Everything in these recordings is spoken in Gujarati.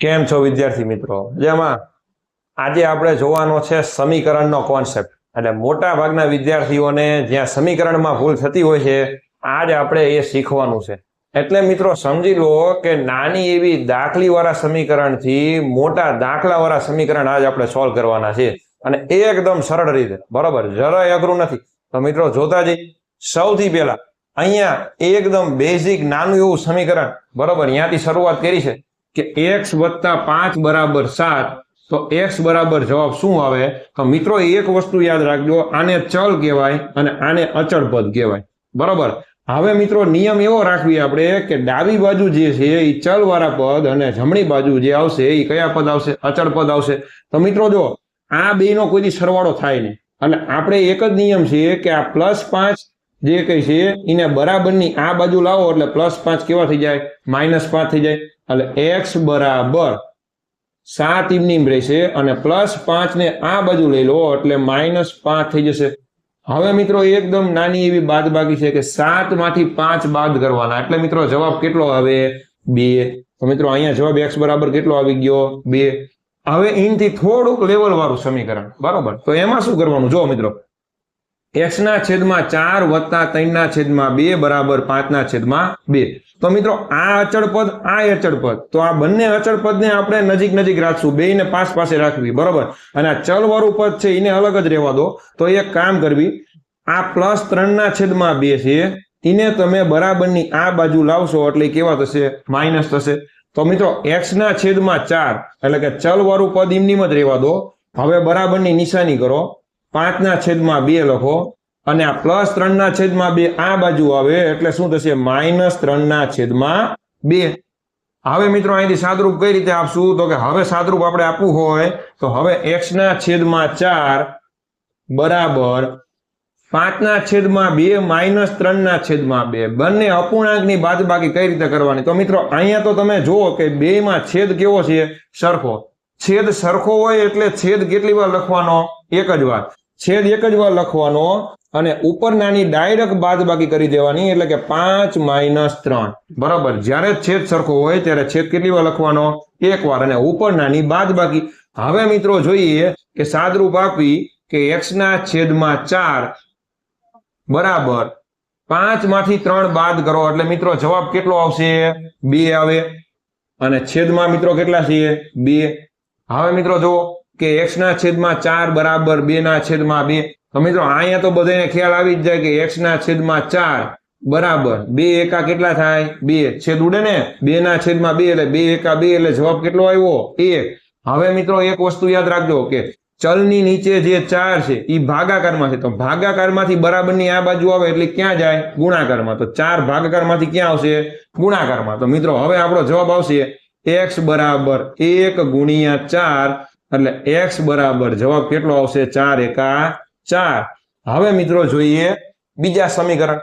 કેમ છો વિદ્યાર્થી મિત્રો? જેમાં આજે આપણે જોવાનો છે સમીકરણનો કોન્સેપ્ટ એટલે મોટા ભાગના વિદ્યાર્થીઓને જ્યાં સમીકરણમાં ભૂલ થતી હોય છે, આજ આપણે એ શીખવાનું છે. એટલે મિત્રો સમજી લો કે નાની એવી દાખલીવાળા સમીકરણથી મોટા દાખલાવાળા સમીકરણ આજ આપણે સોલ્વ કરવાના છે. અને એકદમ સરળ રીતે. બરોબર? જરાય અઘરું નથી. તો મિત્રો જોતા જઈ સૌથી પહેલા, અહીંયા એકદમ બેઝિક નાનું એવું સમીકરણ. બરોબર? ત્યાંથી શરૂઆત કરી છે. કે એક્સ વત્તા પાંચ બરાબર સાત, તો એક્સ બરાબર જવાબ શું આવે? તો મિત્રો એક વસ્તુ યાદ રાખજો, આને ચલ કહેવાય અને આને અચળ પદ કહેવાય. બરાબર? હવે મિત્રો, નિયમ એવો રાખવી આપણે કે ડાબી બાજુ જે છે, એ ચલવાળા પદ અને જમણી બાજુ જે આવશે, એ કયા પદ આવશે? અચળ પદ આવશે. તો મિત્રો, જો આ બેનો કોઈ દી સરવાળો થાય નહીં. અને આપણે એક જ નિયમ છે કે આ પ્લસ પાંચ જે કઈ છે, એને બરાબરની આ બાજુ લાવો એટલે પ્લસ પાંચ કેવા થઈ જાય? માઇનસ પાંચ થઈ જાય. એટલે એક્સ બરાબર સાત ઇમનીમ રહેશે અને પ્લસ પાંચ ને આ બાજુ લઈ લો એટલે માઇનસ પાંચ થઈ જશે. હવે મિત્રો એકદમ નાની એવી બાદ બાકી છે કે સાતમાંથી પાંચ બાદ કરવાના. એટલે મિત્રો જવાબ કેટલો આવે? બે. તો મિત્રો અહીંયા જવાબ એક્સ બરાબર કેટલો આવી ગયો? બે. હવે ઇનથી થોડુંક લેવલ વાળું સમીકરણ. બરાબર? તો એમાં શું કરવાનું? જો મિત્રો એક્સ ના છેદમાં ચાર વત્તા ત્રણના છેદમાં બે બરાબર પાંચના છેદમાં બે. તો મિત્રો, આ અચળ પદ, આ અચળ પદ. તો આ બંને અચળ પદને આપણે નજીક નજીક રાખશું. બે ને પાસ પાસે રાખવી, બરોબર? અને આ ચલ વાળું પદ છે, એને અલગ જ રહેવા દો. તો એક કામ કરવી, આ પ્લસ ત્રણના છેદમાં બે છે, એને તમે બરાબરની આ બાજુ લાવશો એટલે કેવા થશે? માઇનસ થશે. તો મિત્રો, એક્સના છેદમાં ચાર, એટલે કે ચલ વાળું પદ એમની જ રહેવા દો. હવે બરાબરની નિશાની કરો. પાંચના છેદમાં બે લખો અને આ પ્લસ ત્રણના છેદમાં બે આ બાજુ આવે એટલે શું થશે? માઇનસ ત્રણના છેદમાં બે. હવે મિત્રો અહીંથી સાદરૂપ કઈ રીતે આપશું? તો કે હવે સાદરૂપ આપણે આપવું હોય તો હવે એક્સ ના છેદમાં ચાર બરાબર પાંચના છેદમાં બે માઇનસ ત્રણના છેદમાં બે. બંને અપૂર્ણાંકની બાદબાકી કઈ રીતે કરવાની? તો મિત્રો અહીંયા તો તમે જુઓ કે બેમાં છેદ કેવો છે? સરખો. છેદ સરખો હોય એટલે છેદ કેટલી વાર લખવાનો? એક જ વાર. છેદ એક જ વાર લખવાનો અને ઉપર નાની ડાયરેક્ટ બાદબાકી કરી દેવાની, એટલે કે પાંચ માઇનસ ત્રણ. બરાબર? જ્યારે છેદ સરખો હોય ત્યારે છેદ કેટલી વાર લખવાનો? એક વાર. અને ઉપર નાની બાદબાકી. હવે મિત્રો જોઈએ કે સાદરૂપ આપી કે એક્સ ના છેદમાં ચાર બરાબર પાંચમાંથી ત્રણ બાદ કરો. એટલે મિત્રો જવાબ કેટલો આવશે? બે આવે. અને છેદમાં મિત્રો કેટલા છે? બે. હવે મિત્રો જો કે એક્સના છેદમાં ચાર બરાબર બે ના છેદમાં બે. તો મિત્રો, અહીંયા તો બધાને ખ્યાલ આવી જ જાય કે એક્સના છેદમાં ચાર બરાબર બે એકા કેટલા થાય? બે. છેદ ઉડે ને? બે ના છેદમાં બે એટલે બે એકા બે એટલે જવાબ કેટલો આવ્યો? એક. હવે મિત્રો, એક વસ્તુ યાદ રાખજો કે ચલની નીચે જે ચાર છે એ ભાગાકારમાં છે. તો ભાગાકારમાંથી બરાબરની આ બાજુ આવે એટલે ક્યાં જાય? ગુણાકારમાં. તો ચાર ભાગાકારમાંથી ક્યાં આવશે? ગુણાકારમાં. તો મિત્રો, હવે આપણો જવાબ આવશે એક્સ બરાબર એક ગુણ્યા ચાર એટલે એક્સ બરાબર જવાબ કેટલો આવશે? ચાર, એકા ચાર. હવે મિત્રો જોઈએ બીજા સમીકરણ.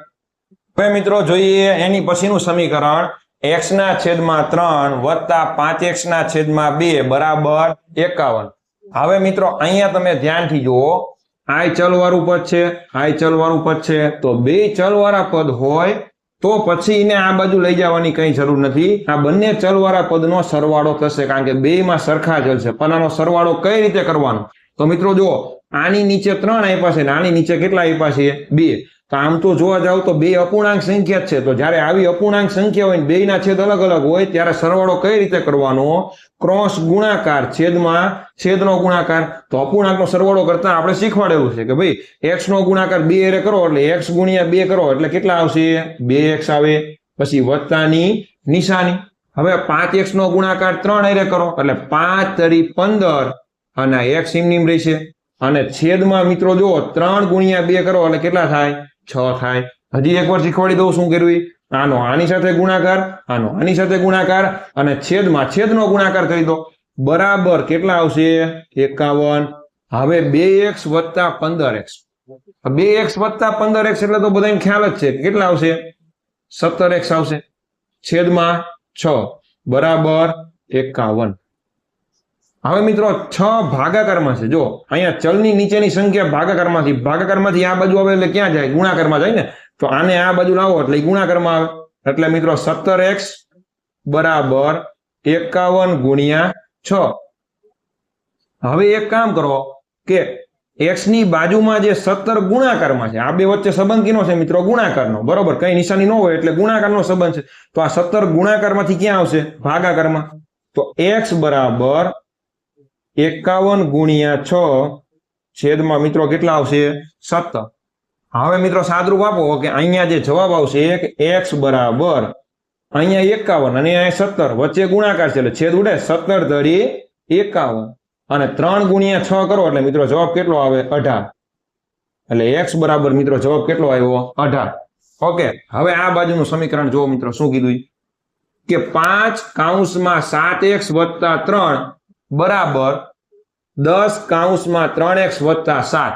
હવે મિત્રો જોઈએ એની પછીનું સમીકરણ. એક્સ ના છેદમાં ત્રણ વત્તા પાંચ એક્સ ના છેદમાં બે બરાબર એકાવન. હવે મિત્રો અહીંયા તમે ધ્યાનથી જુઓ. આ ચલવાળું પદ છે. આ ચલવાળું પદ છે. તો બે ચલવાળા પદ હોય તો પછી એને આ બાજુ લઈ જવાની કઈ જરૂર નથી. આ બંને ચલવાળા પદનો સરવાળો થશે, કારણ કે બેમાં સરખા ચલ છે પણ સરવાળો કઈ રીતે કરવાનો? તો મિત્રો જુઓ, આની નીચે ત્રણ આપ્યા છે. આની નીચે કેટલા આપ્યા છે? બે. તો આમ તો જોવા જાવ તો બે અપૂર્ણાંક સંખ્યા છે. તો જ્યારે આવી અપૂર્ણાંક સંખ્યા હોય બે ના છેદ અલગ અલગ હોય, ત્યારે સરવાળો કઈ રીતે કરવાનો? ક્રોસ ગુણાકાર છેદમાં છેદનો ગુણાકાર. તો અપૂર્ણાંકનો સરવાળો કરતા આપણે શીખવાડેલું છે કે ભાઈ એક્સનો ગુણાકાર બે એરે કરો એટલે એક્સ ગુણ્યા બે કરો એટલે કેટલા આવશે? બે એક્સ આવે. પછી વત્તાની નિશાની. હવે પાંચ એક્સ ગુણાકાર ત્રણ એરે કરો. એટલે પાંચ તરી પંદર અને એક્સ ઇમનીમ રહેશે. અને છેદમાં મિત્રો જો ત્રણ ગુણ્યા બે કરો એટલે કેટલા થાય? છ થાય. હજી એકવાર શીખવાડી દઉં શું કર્યું આનો આની સાથે ગુણાકાર, આનો આની સાથે ગુણાકાર અને છેદમાં છેદનો ગુણાકાર કરી દો. બરાબર કેટલા આવશે? એકાવન. હવે બે એક્સ વત્તા પંદર એક્સ. બે એક્સ વત્તા પંદર એક્સ એટલે તો બધાને ખ્યાલ જ છે કેટલા આવશે? સત્તર એક્સ આવશે. છેદમાં છ. બરાબર એકાવન. હવે મિત્રો, છ ભાગાકારમાં છે. જો, અહીંયા ચલની નીચેની સંખ્યા ભાગાકારમાંથી ભાગાકારમાંથી આ બાજુ આવે એટલે ક્યાં જાય? ગુણાકારમાં જાય ને? તો આને આ બાજુ લાવો એટલે ગુણાકારમાં આવે. એટલે મિત્રો, સત્તર એક્સ બરાબર એકાવન ગુણ્યા છ. હવે એક કામ કરો કે એક્સની બાજુમાં જે સત્તર ગુણાકારમાં છે, આ બે વચ્ચે સંબંધ કિનો છે મિત્રો? ગુણાકારનો. બરોબર? કઈ નિશાની ન હોય એટલે ગુણાકારનો સંબંધ છે. તો આ સત્તર ગુણાકારમાંથી ક્યાં આવશે? ભાગાકારમાં. તો એક્સ બરાબર એકાવન ગુણ્યા છ છેદમાં મિત્રો કેટલા આવશે? સત્તર હવે મિત્રો સાદરૂપ આપો કે અહીંયા જે જવાબ આવશે એક એક્સ બરાબર અહીંયા એકાવન અને અહીંયા સત્તર. વચ્ચે ગુણાકાર છે એટલે છેદ ઉડે સત્તર ધરી એકાવન. અને ત્રણ ગુણ્યા છ કરો એટલે મિત્રો જવાબ કેટલો આવે? અઢાર. એટલે એક્સ બરાબર મિત્રો જવાબ કેટલો આવ્યો? અઢાર. ઓકે, હવે આ બાજુનું સમીકરણ જુઓ મિત્રો, શું કીધું? કે પાંચ કાઉન્સમાં સાત એક્સ વત્તા ત્રણ બરાબર દસ કાઉન્સમાં ત્રણ એક્સ વત્તા સાત.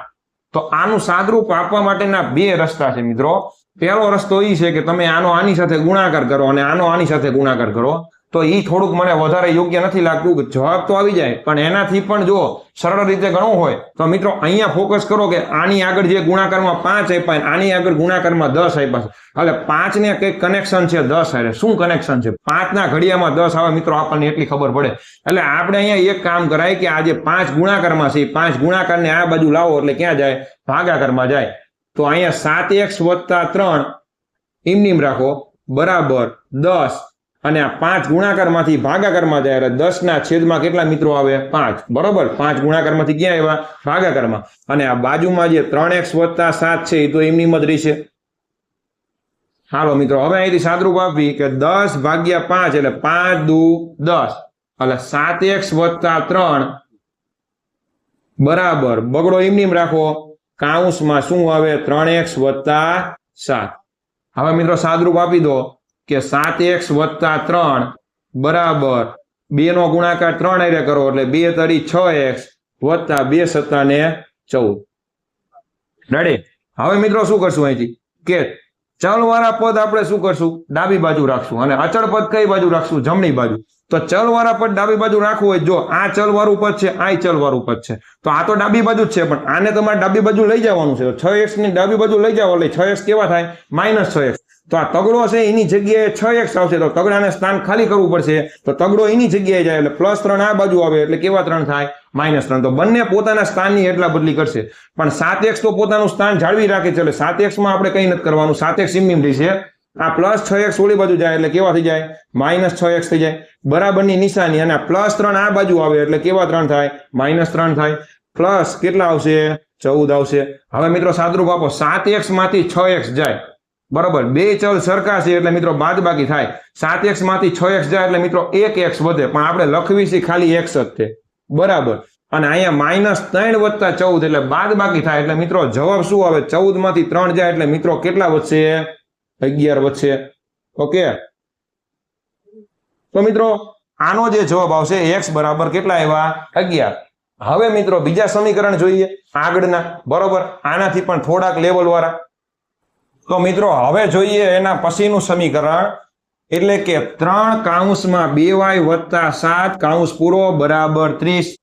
તો આનું સાદરૂપ આપવા માટેના બે રસ્તા છે મિત્રો. પહેલો રસ્તો એ છે કે તમે આનો આની સાથે ગુણાકાર કરો અને આનો આની સાથે ગુણાકાર કરો. તો એ થોડુંક મને વધારે યોગ્ય નથી લાગતું. જવાબ તો આવી જાય, પણ એનાથી પણ જો સરળ રીતે ગણવું હોય, તો મિત્રો અહીંયા ફોકસ કરો કે આની આગળ જે ગુણાકારમાં પાંચ આપ્યા આની આગળ ગુણાકારમાં દસ આપ્યા છે. એટલે પાંચને કંઈક કનેક્શન છે, દસ હારે. શું કનેક્શન છે? પાંચના ઘડિયામાં દસ આવે, મિત્રો આપણને એટલી ખબર પડે. એટલે આપણે અહીંયા એક કામ કરાય કે આ જે પાંચ ગુણાકારમાં છે પાંચ ગુણાકારને આ બાજુ લાવો, એટલે ક્યાં જાય? ભાગાકારમાં જાય. તો અહીંયા સાત એક્સ વત્તા ત્રણ, એમનીમ રાખો, બરાબર દસ અને આ પાંચ ગુણાકારમાંથી ભાગાકારમાં જાય, એટલે દસના છેદમાં કેટલા મિત્રો આવે? પાંચ. બરોબર? પાંચ ગુણાકારમાંથી ક્યાં આવ્યા? ભાગાકારમાં. અને આ બાજુમાં જે ત્રણ એક્સ વત્તા સાત છે, એ તો એમની જ રહેશે. હાલો મિત્રો, હવે અહીંથી સાદરૂપ આપી કે દસ ભાગ્યા પાંચ એટલે પાંચ દુ દસ. એટલે સાત એક્સ વત્તા ત્રણ. બરાબર. બગડો એમની રાખો. કાઉન્સમાં શું આવે? ત્રણ એક્સ વત્તા સાત. હવે મિત્રો સાદરૂપ આપી દો. કે સાત એક્સ વત્તા ત્રણ બરાબર બે નો ગુણાકાર ત્રણ હારે કરો એટલે બે તરી છ એક્સ વત્તા બે સત્તા ને ચૌદ. રેડી હવે મિત્રો શું કરશું અહીંથી? કે ચલ વાળા પદ આપણે શું કરશું? ડાબી બાજુ રાખશું અને અચળ પદ કઈ બાજુ રાખશું? જમણી બાજુ. તો ચલ વાળા પદ ડાબી બાજુ રાખવું હોય, જો આ ચલ વાળું પદ છે આ ચલ વાળું પદ છે. તો આ તો ડાબી બાજુ જ છે, પણ આને તમારે ડાબી બાજુ લઈ જવાનું છે. છ એક્સની ડાબી બાજુ લઈ જાવ એટલે છ એક્સ કેવા થાય? માઇનસ છ એક્સ તો આ તગડો છે એની જગ્યાએ છ એક્સ આવશે, તો તગડાને સ્થાન ખાલી કરવું પડશે. તો તગડો એની જગ્યાએ જાય, એટલે પ્લસ ત્રણ આ બાજુ આવે, એટલે કેવા ત્રણ થાય? માઇનસ ત્રણ. તો બંને પોતાના સ્થાનની એટલા બદલી કરશે. પણ સાત એક્સ તો પોતાનું સ્થાન જાળવી રાખે છે, એટલે સાત એક્સમાં આપણે કઈ નથી કરવાનું. સાત એક્સ ઇમ છે આ પ્લસ છ એક્સ ઓલી બાજુ જાય એટલે કેવા થઈ જાય? માઇનસ છ એક્સ થઈ જાય. બરાબરની નિશાની અને પ્લસ ત્રણ આ બાજુ આવે એટલે કેવા ત્રણ થાય? માઇનસ ત્રણ થાય. પ્લસ કેટલા આવશે? ચૌદ આવશે. હવે મિત્રો સાદરૂપ આપો. સાત એક્સમાંથી છ એક્સ જાય. બરાબર. બે ચલ સરખા એટલે મિત્રો બાદ બાકી થાય. સાત એક્સમાંથી છ એક્સ જાય એટલે મિત્રો એક એક્સ વધે. પણ આપણે લખવી છે ખાલી એક્સ જ છે. બરાબર. અને અહીંયા માઇનસ ત્રણ વત્તા ચૌદ એટલે બાદ બાકી થાય. એટલે મિત્રો જવાબ શું આવે? ચૌદમાંથી ત્રણ જાય એટલે મિત્રો કેટલા વધશે? અગિયાર વધશે. ઓકે. તો મિત્રો, આનો જે જવાબ આવશે, એક્સ બરાબર કેટલા આવ્યા? અગિયાર. હવે મિત્રો, બીજા સમીકરણ જોઈએ, આગળના. બરોબર? આનાથી પણ થોડાક લેવલ વાળા. તો મિત્રો, હવે જોઈએ એના પછીનું સમીકરણ. એટલે કે ત્રણ કાઉન્સમાં બે વાય વત્તા સાત કાઉન્સ પૂરો બરાબર ત્રીસ.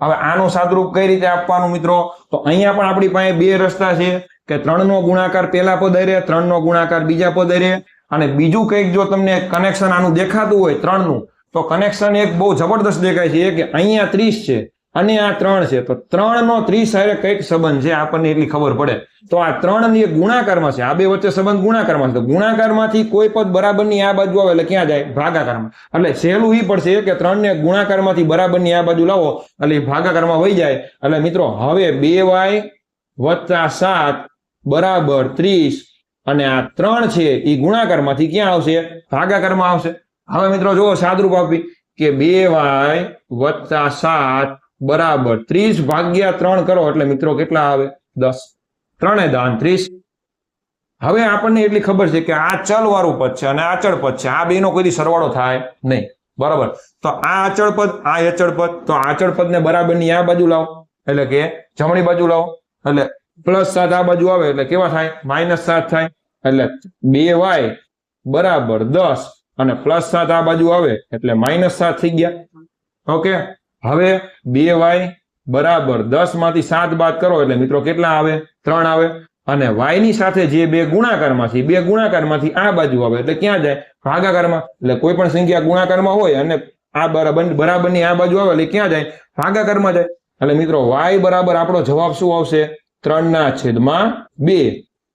હવે આનું સાદરૂપ કઈ રીતે આપવાનું મિત્રો? તો અહીંયા પણ આપણી પાસે બે રસ્તા છે, કે ત્રણ નો ગુણાકાર પેલા પદ રે ત્રણ નો ગુણાકાર બીજા પદ રે અને બીજું કંઈક જો તમને કનેક્શન આનું દેખાતું હોય ત્રણનું, તો કનેક્શન એક બહુ જબરદસ્ત દેખાય છે. કે અહીંયા ત્રીસ છે અને આ ત્રણ છે. તો ત્રણ નો ત્રીસ હારે કંઈક સંબંધ છે, આપણને એટલી ખબર પડે. તો આ ત્રણની ગુણાકારમાં છે. આ બે વચ્ચે સંબંધ ગુણાકારમાં છે. તો ગુણાકારમાંથી કોઈ પદ બરાબરની આ બાજુ આવે એટલે ક્યાં જાય? ભાગાકારમાં. એટલે સહેલું એ પડશે કે ત્રણ ને ગુણાકારમાંથી બરાબરની આ બાજુ લાવો, એટલે ભાગાકારમાં વહી જાય. એટલે મિત્રો, હવે બે વાય વત્તા સાત બરાબર ત્રીસ અને આ ત્રણ છે એ ગુણાકારમાંથી ક્યાં આવશે? ભાગાકારમાં આવશે. હવે મિત્રો જુઓ સાદરૂપ આપી કે બે વાય વત્તા સાત બરાબર. ત્રીસ ભાગ્યા ત્રણ કરો એટલે મિત્રો કેટલા આવે? દસ. ત્રણે દાન ત્રીસ. હવે આપણને એટલી ખબર છે કે આ ચલ વાળું પદ છે અને અચળ પદ છે. આ બેનો કોઈ સરવાળો થાય નહીં. બરાબર. તો આ અચળ પદ, આ અચળ પદ. તો આ અચળ પદ ને બરાબરની આ બાજુ લાવો. એટલે કે જમણી બાજુ લાવો. એટલે પ્લસ સાત આ બાજુ આવે એટલે કેવા થાય? માઇનસ સાત થાય. એટલે બે વાય બરાબર દસ અને પ્લસ સાત આ બાજુ આવે એટલે માઇનસ સાત થઈ ગયા. ઓકે? હવે બે વાય બરાબર દસમાંથી સાત બાદ કરો એટલે મિત્રો કેટલા આવે? ત્રણ આવે. અને વાયની સાથે જે બે ગુણાકારમાંથી બે ગુણાકારમાંથી આ બાજુ આવે એટલે ક્યાં જાય? ભાગાકારમાં. એટલે કોઈ પણ સંખ્યા ગુણાકારમાં હોય અને આ બરાબર બરાબરની આ બાજુ આવે એટલે ક્યાં જાય? ભાગાકારમાં જાય. એટલે મિત્રો વાય બરાબર આપણો જવાબ શું આવશે? ત્રણના છેદમાં બે.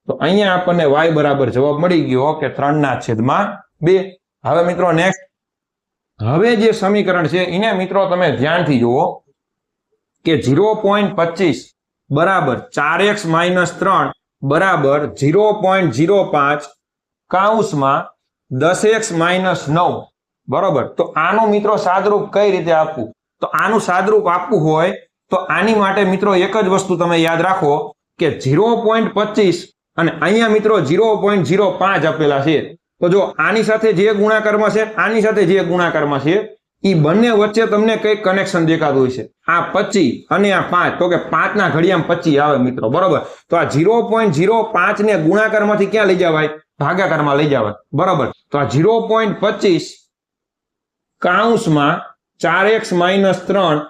તો અહીંયા આપણને વાય બરાબર જવાબ મળી ગયો કે ત્રણના છેદમાં બે. હવે મિત્રો નેક્સ્ટ હવે જે સમીકરણ છે, એને મિત્રો તમે ધ્યાનથી જુઓ કે ઝીરો પોઈન્ટ પચીસ બરાબર ચાર એક્સ માઇનસ ત્રણ બરાબર ઝીરો પોઈન્ટ ઝીરો પાંચ કાઉસમાં દસ એક્સ માઇનસ નવ. બરોબર? તો આનું મિત્રો સાદરૂપ કઈ રીતે આપવું? તો આનું સાદરૂપ આપવું હોય તો આની માટે મિત્રો એક જ વસ્તુ તમે યાદ રાખો કે ઝીરો પોઈન્ટ પચીસ અને અહીંયા મિત્રો ઝીરો પોઈન્ટ ઝીરો પાંચ આપેલા છે. તો જો આની સાથે જે ગુણાકારમાં છે, આની સાથે જે ગુણાકારમાં છે એ બંને વચ્ચે તમને કંઈક કનેક્શન દેખાતું હોય છે આ પચી અને આ પાંચ, તો કે પાંચ ના ઘડિયામાં પચી આવે મિત્રો, બરોબર? તો આ ઝીરો પોઈન્ટ ઝીરો પાંચ ને ગુણાકારમાંથી ક્યાં લઈ જવાય? ભાગાકારમાં લઈ જવાય, બરોબર? તો આ ઝીરો પોઈન્ટ પચીસ કાઉન્સમાં ચાર એક્સ માઇનસ ત્રણ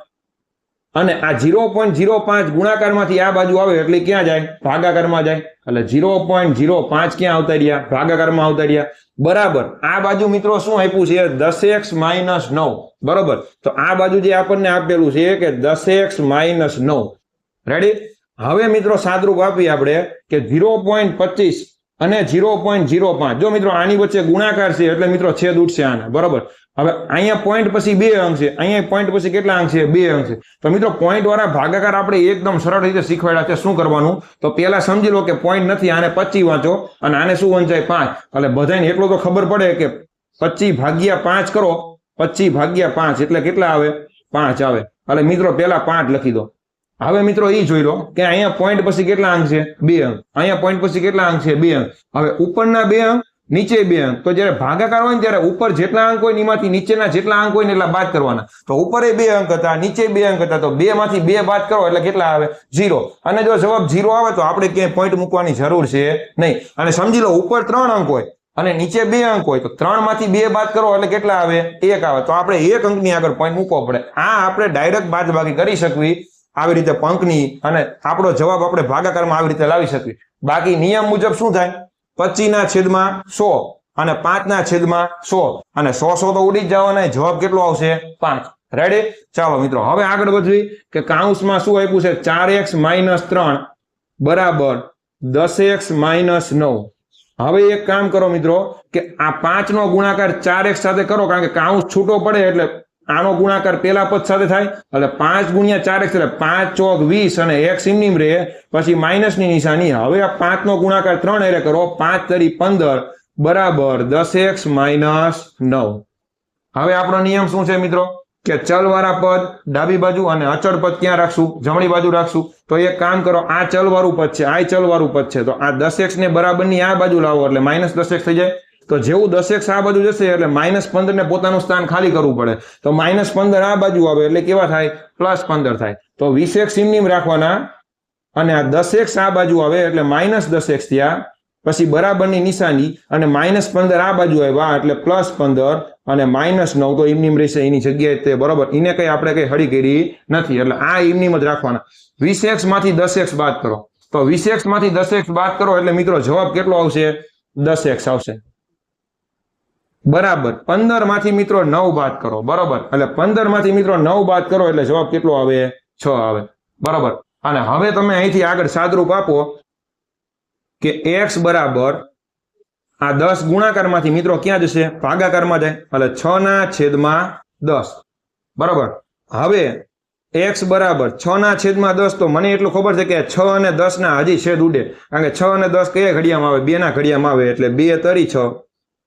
અને આ ઝીરો પોઈન્ટ ઝીરો પાંચ ગુણાકારમાંથી આ બાજુ આવે એટલે ક્યાં જાય? ભાગાકારમાં જાય. એટલે ઝીરો પોઈન્ટ ઝીરો પાંચ ક્યાં આવતા રહ્યા? ભાગાકારમાં આવતા રહ્યા. બરાબર. આ બાજુ મિત્રો શું આપ્યું છે? દસ એક્સ માઇનસ નવ. બરોબર. તો આ બાજુ જે આપણને આપેલું છે કે દસ એક્સ માઇનસ નવ. રેડી હવે મિત્રો સાદરૂપ આપીએ આપણે કે ઝીરો પોઈન્ટ પચીસ અને ઝીરો પોઈન્ટ ઝીરો પાંચ જો મિત્રો આની વચ્ચે ગુણાકાર છે, એટલે મિત્રો છેદ ઉઠશે આના. બરોબર? હવે અહીંયા પોઈન્ટ પછી બે અંક છે. અહીંયા પોઈન્ટ પછી કેટલા અંક છે? બે અંક છે. તો મિત્રો પોઈન્ટ વાળા ભાગાકાર આપણે એકદમ સરળ રીતે શીખવાડ્યા છે. શું કરવાનું? તો પહેલા સમજી લો કે પોઈન્ટ નથી, આને પચી વાંચો અને આને શું વંચાય? પાંચ. એટલે બધાને એટલો તો ખબર પડે કે પચી ભાગ્યા પાંચ કરો. પચી ભાગ્યા પાંચ એટલે કેટલા આવે? પાંચ આવે. એટલે મિત્રો પહેલા પાંચ લખી દો. હવે મિત્રો એ જોઈ લો કે અહીંયા પોઈન્ટ પછી કેટલા અંક છે? બે અંક. અહીંયા પોઈન્ટ પછી કેટલા અંક છે? બે અંક. હવે ઉપરના બે અંક, નીચે બે અંક. તો જ્યારે ભાગાકાર હોય ને ત્યારે ઉપર જેટલા અંક હોય એમાંથી નીચેના જેટલા અંક હોય ને એટલા બાદ કરવાના. તો ઉપર બે અંક હતા, નીચે બે અંક હતા, તો બે માંથી બે બાદ કરો એટલે કેટલા આવે? ઝીરો અને જો જવાબ ઝીરો આવે તો આપણે ક્યાંય પોઈન્ટ મૂકવાની જરૂર છે નહીં. અને સમજી લો, ઉપર ત્રણ અંક હોય અને નીચે બે અંક હોય તો ત્રણમાંથી બે બાદ કરો એટલે કેટલા આવે? એક આવે. તો આપણે એક અંકની આગળ પોઈન્ટ મૂકવો પડે. આ આપણે ડાયરેક્ટ બાદબાકી કરી શકવી. આવી રીતે પંકની અને આપણો જવાબ આપણે ભાગાકારમાં આવી રીતે લાવી શકીએ. બાકી નિયમ મુજબ શું થાય? પચીના છેદમાં સો અને પાંચના છેદમાં સો. અને સો સો તો ઉડી જ જવાના. જવાબ કેટલો આવશે? પાંચ. રેડી ચાલો મિત્રો, હવે આગળ વધવી કે કાઉન્સમાં શું આપ્યું છે? ચાર એક્સ માઇનસ ત્રણ બરાબર દસ એક્સ માઇનસ નવ. હવે એક કામ કરો મિત્રો કે આ પાંચનો ગુણાકાર ચાર એક્સ સાથે કરો, કારણ કે કાઉન્સ છૂટો પડે એટલે આનો ગુણાકાર પેલા પદ સાથે થાય, એટલે પાંચ ગુણ્યા ચાર એક્સ એટલે પાંચ ચોક વીસ અને એક ઇમનીમ રહે, પછી માઇનસની નિશાની. હવે આ પાંચ નો ગુણાકાર ત્રણ એટલે કરો પાંચ તરી પંદર બરાબર દસ એક્સ માઇનસ નવ. હવે આપણો નિયમ શું છે મિત્રો? કે ચલવાળા પદ ડાબી બાજુ અને અચળ પદ ક્યાં રાખશું? જમણી બાજુ રાખશું. તો એક કામ કરો, આ ચલવાળું પદ છે, આ ચલવાળું પદ છે. તો આ દસ એક્સ ને આ બાજુ લાવો એટલે માઇનસ દસ એક્સ થઈ જાય. તો જેવું દસેક આ બાજુ જશે એટલે માઇનસ પંદર ને પોતાનું સ્થાન ખાલી કરવું પડે. તો માઇનસ પંદર આ બાજુ આવે એટલે કેવા થાય? પ્લસ પંદર થાય. તો વીસેક એક્સ ઇમનીમ રાખવાના અને આ દસેક આ બાજુ આવે એટલે માઇનસ દસેક થયા. પછી બરાબરની નિશાની અને માઇનસ પંદર આ બાજુ આવ્યા એટલે પ્લસ પંદર અને માઇનસ નવ. તો ઇમનીમ રહેશે એની જગ્યાએ તે બરોબર. એને કઈ આપણે કઈ હળી કરી નથી. એટલે આ ઇમનીમ જ રાખવાના. વીસ એક્સમાંથી દસ બાદ કરો. તો વીસ એક્સમાંથી દસ બાદ કરો એટલે મિત્રો જવાબ કેટલો આવશે? દસ આવશે. બરાબર. પંદરમાંથી મિત્રો નવ બાદ કરો. બરાબર? એટલે પંદરમાંથી મિત્રો નવ બાદ કરો એટલે જવાબ કેટલો આવે? છ આવે. બરાબર? અને હવે તમે અહીંથી આગળ સાદરૂપ આપો કે એક્સ બરાબર આ દસ ગુણાકારમાંથી મિત્રો ક્યાં જશે? ભાગાકારમાં જાય. એટલે છ ના છેદમાં દસ. બરાબર? હવે એક્સ બરાબર છ ના છેદમાં દસ તો મને એટલું ખબર છે કે છ અને દસ ના હજી છેદ ઉડે. કારણ કે છ અને દસ કયા ઘડિયામાં આવે? બે ના ઘડિયામાં આવે. એટલે બે તરી છ.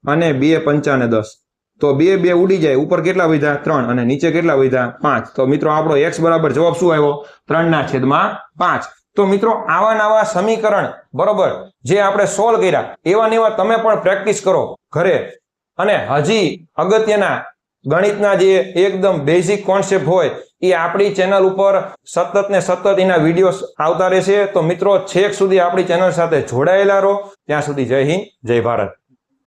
અને બે પંચાને દસ. તો બે બે ઉડી જાય, ઉપર કેટલા વધ્યા ત્રણ. અને નીચે કેટલા વધ્યા પાંચ. તો મિત્રો, આપણો એક્સ બરાબર જવાબ શું આવ્યો? ત્રણ ના છેદમાં પાંચ. તો મિત્રો, આવા નવા સમીકરણ, બરોબર, જે આપણે સોલ્વ કર્યા, એવા ને એવા તમે પણ પ્રેક્ટિસ કરો ઘરે. અને હજી અગત્યના ગણિતના જે એકદમ બેઝિક કોન્સેપ્ટ હોય, એ આપણી ચેનલ ઉપર સતત ને સતત એના વીડિયો આવતા રહેશે. તો મિત્રો, છેક સુધી આપણી ચેનલ સાથે જોડાયેલા રહો. ત્યાં સુધી જય હિન્દ, જય ભારત.